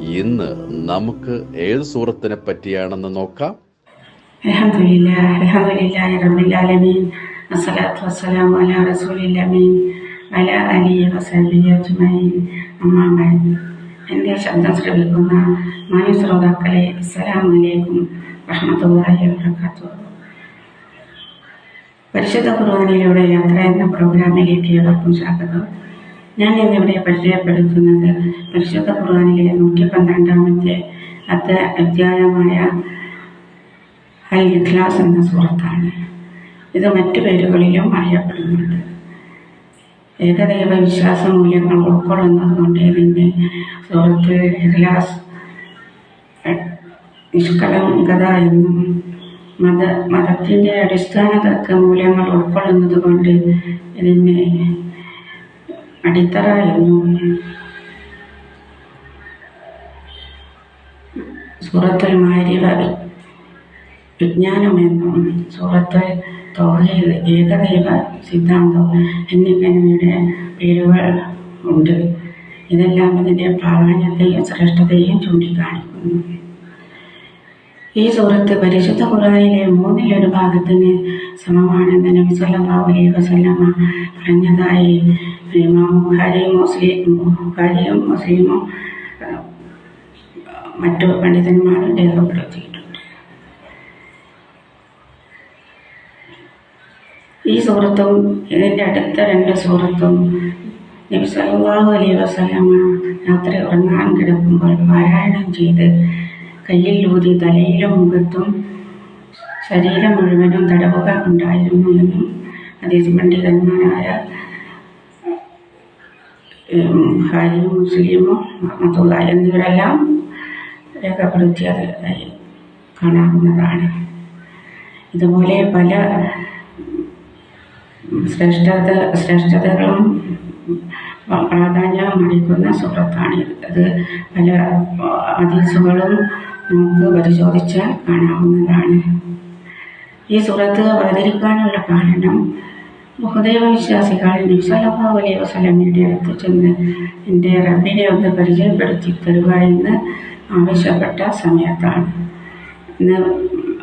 ഇന്ന് നമുക്ക് ഏത് സൂറത്തിനെ പറ്റിയാണെന്ന് നോക്കാം? എന്റെ ശബ്ദം ശ്രമിക്കുന്ന മാന്യ ശ്രോതാക്കളെ അസ്സലാമു അലൈക്കും വഹമത്തല്ലാഹി വാത്തു പരിശുദ്ധ ഖുർആാനിലൂടെ യാത്ര എന്ന പ്രോഗ്രാമിലേക്ക് ഏവർക്കും സ്വാഗതം. ഞാൻ ഇന്നിവിടെ പരിചയപ്പെടുത്തുന്നത് പരിശുദ്ധ ഖുർആനിലെ നൂറ്റി പന്ത്രണ്ടാമത്തെ അത്ര അധ്യായമായ അൽ ഇഖ്ലാസ് എന്ന സുഹൃത്താണ്. ഇത് മറ്റു പേരുകളിലും അറിയപ്പെടുന്നുണ്ട്. ഏകദൈവ വിശ്വാസ മൂല്യങ്ങൾ ഉൾക്കൊള്ളുന്നതുകൊണ്ട് ഇതിന്റെ സുഹൃത്ത് ഇഖ്ലാസ് നിഷ്കളങ്കത എന്നും മത മതത്തിന്റെ അടിസ്ഥാന തത്വ മൂല്യങ്ങൾ ഉൾക്കൊള്ളുന്നത് കൊണ്ട് ഇതിനെ അടിത്തറ എന്നും സൂറത്തുൽ മാരിവ വിജ്ഞാനമെന്നും സൂറത്ത് തോഹീദ് ഏകദൈവ സിദ്ധാന്തം എന്നിങ്ങനെയുടെ പേരുകൾ ഉണ്ട്. ഇതെല്ലാം ഇതിന്റെ പ്രാധാന്യത്തെയും ശ്രേഷ്ഠതയും ചൂണ്ടിക്കാണിക്കുന്നു. ഈ സൂറത്ത് പരിശുദ്ധ ഖുറാനിലെ മൂന്നിലൊരു ഭാഗത്തിന് സമമാണെന്ന് നബി സല്ലല്ലാഹു അലൈഹി വസല്ലമ പറഞ്ഞതായി. ബുഖാരിയും മുസ്ലിം ബുഖാരിയും മുസ്ലിമും മറ്റു പണ്ഡിതന്മാരും രേഖപ്പെടുത്തിയിട്ടുണ്ട് ഈ സൂറത്തും ഇതിന്റെ അടുത്ത രണ്ട് സൂറത്തും നബി സല്ലല്ലാഹു അലൈഹി വസല്ലമ രാത്രി ഉറങ്ങാൻ കിടക്കുമ്പോൾ പാരായണം ചെയ്ത് കയ്യിൽ ഊതി തലയിലും മുഖത്തും ശരീരം മുഴുവനും തടവുക ഉണ്ടായിരുന്നു എന്നും അതീസ് പണ്ഡിതന്മാരായ ഉം, ഹാരിയും മുസ്ലിമും റഹ്മത്തുള്ള എന്നിവരെല്ലാം രേഖപ്പെടുത്തിയതായി കാണാവുന്നതാണ്. ഇതുപോലെ പല ശ്രേഷ്ഠത ശ്രേഷ്ഠതകളും പ്രാധാന്യം അടിക്കുന്ന സുഹൃത്താണ് അത് പല ഹദീസുകളും നമുക്ക് പരിശോധിച്ചാൽ കാണാവുന്നതാണ്. ഈ സുഹൃത്ത് അവതരിക്കാനുള്ള കാരണം ബഹുദൈവ വിശ്വാസികൾ നിസ്സലഹു വലിയ വസല്ലമയുടെ അടുത്ത് ചെന്ന് എന്റെ റബ്ബിനെ ഒന്ന് പരിചയപ്പെടുത്തി തരുക എന്ന് ആവശ്യപ്പെട്ട സമയത്താണ് ഇന്ന്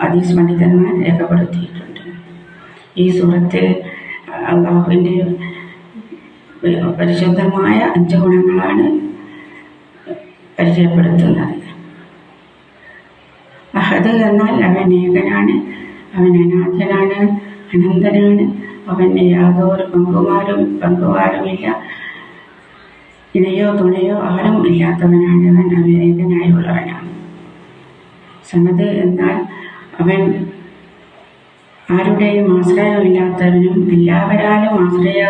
അതീസ് പണ്ഡിതന്മാർ രേഖപ്പെടുത്തിയിട്ടുണ്ട്. ഈ സുഹൃത്ത് അള്ളാഹുവിന്റെ പരിശുദ്ധമായ അഞ്ച് ഗുണങ്ങളാണ് പരിചയപ്പെടുത്തുന്നത്. അഹദ് എന്നാൽ അവൻ ഏകനാണ് അവൻ അനാഥനാണ് അനന്തനാണ്. അവന് യാതൊരു പങ്കുമാരും പങ്കുവാരുമില്ല. ഇണയോ തുണയോ ആരും ഇല്ലാത്തവനാണ്. അവൻ അവൻ ഉള്ളവനാണ് സമത് എന്നാൽ അവൻ ആരുടെയും ആശ്രയമില്ലാത്തവനും എല്ലാവരാലും ആശ്രയ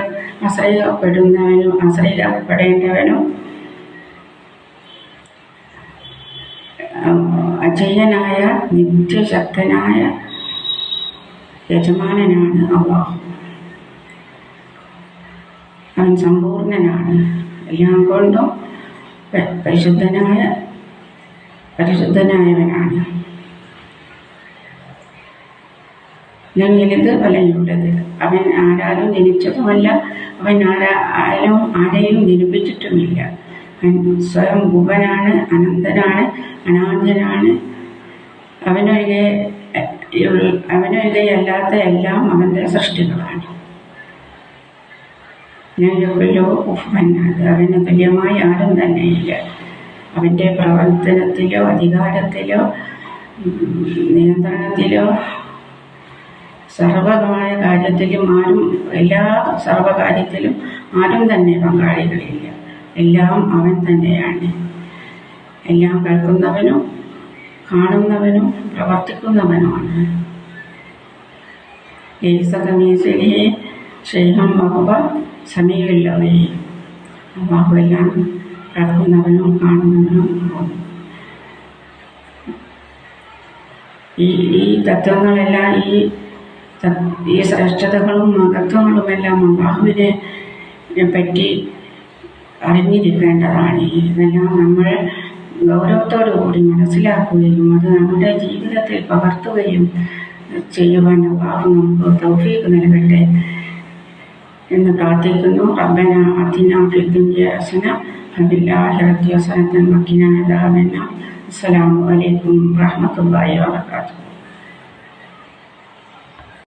ആശ്രയപ്പെടുന്നവനും ആശ്രയിക്കപ്പെടേണ്ടവനും അജയ്യനായ നിത്യശക്തനായ യജമാനനാണ് അള്ളാഹു. അവൻ സമ്പൂർണനാണ് എല്ലാം കൊണ്ടും പരിശുദ്ധനായ പരിശുദ്ധനായവനാണ്. ഞങ്ങളിത് വലയുള്ളത് അവൻ ആരാലും ജനിച്ചതുമല്ല അവൻ ആരാ ആരും ആരെയും ജനിപ്പിച്ചിട്ടുമില്ല. സ്വയം ഗുപനാണ് അനന്തനാണ് അനാഥനാണ്. അവനൊഴികെ അവനൊഴികെ അവനൊഴികെയല്ലാത്ത എല്ലാം അവന്റെ സൃഷ്ടികളാണ്. ഞങ്ങൾക്കല്ലോ ഉഫ്മന്നത് അവന് തുല്യമായി ആരും തന്നെയില്ല. അവന്റെ പ്രവർത്തനത്തിലോ അധികാരത്തിലോ നിയന്ത്രണത്തിലോ സർവമായ കാര്യത്തിലും ആരും എല്ലാ സർവകാര്യത്തിലും ആരും തന്നെ പങ്കാളികളില്ല. എല്ലാം അവൻ തന്നെയാണ്. എല്ലാം കേൾക്കുന്നവനും കാണുന്നവനും പ്രവർത്തിക്കുന്നവനുമാണ്. ഷെയ്ഹം ബഹുബ സമീപില്ലവയെ അള്ളാഹു എല്ലാം കേൾക്കുന്നവനും കാണുന്നവനും ഈ ഈ തത്വങ്ങളെല്ലാം ഈ ഈ ശ്രേഷ്ഠതകളും മഹത്വങ്ങളുമെല്ലാം അള്ളാഹുവിനെ പറ്റി അറിഞ്ഞിരിക്കേണ്ടതാണ്. ഇതെല്ലാം നമ്മൾ ഗൗരവത്തോടു കൂടി മനസ്സിലാക്കുകയും അത് നമ്മുടെ ജീവിതത്തിൽ പകർത്തുകയും ചെയ്യുവാൻ അള്ളാഹു നമുക്ക് തൗഫീഖ് നൽകട്ടെ എന്ന് പ്രാർത്ഥിക്കുന്നു. റബ്ബന അതിനാസന ഫിദ്ദുനിയ ഹസന ഹസനത്തൻ വഖിന അദാബന്ന അസ്സലാമു അലൈക്കും വറഹ്മത്തുള്ളാഹി വബറകാതുഹു.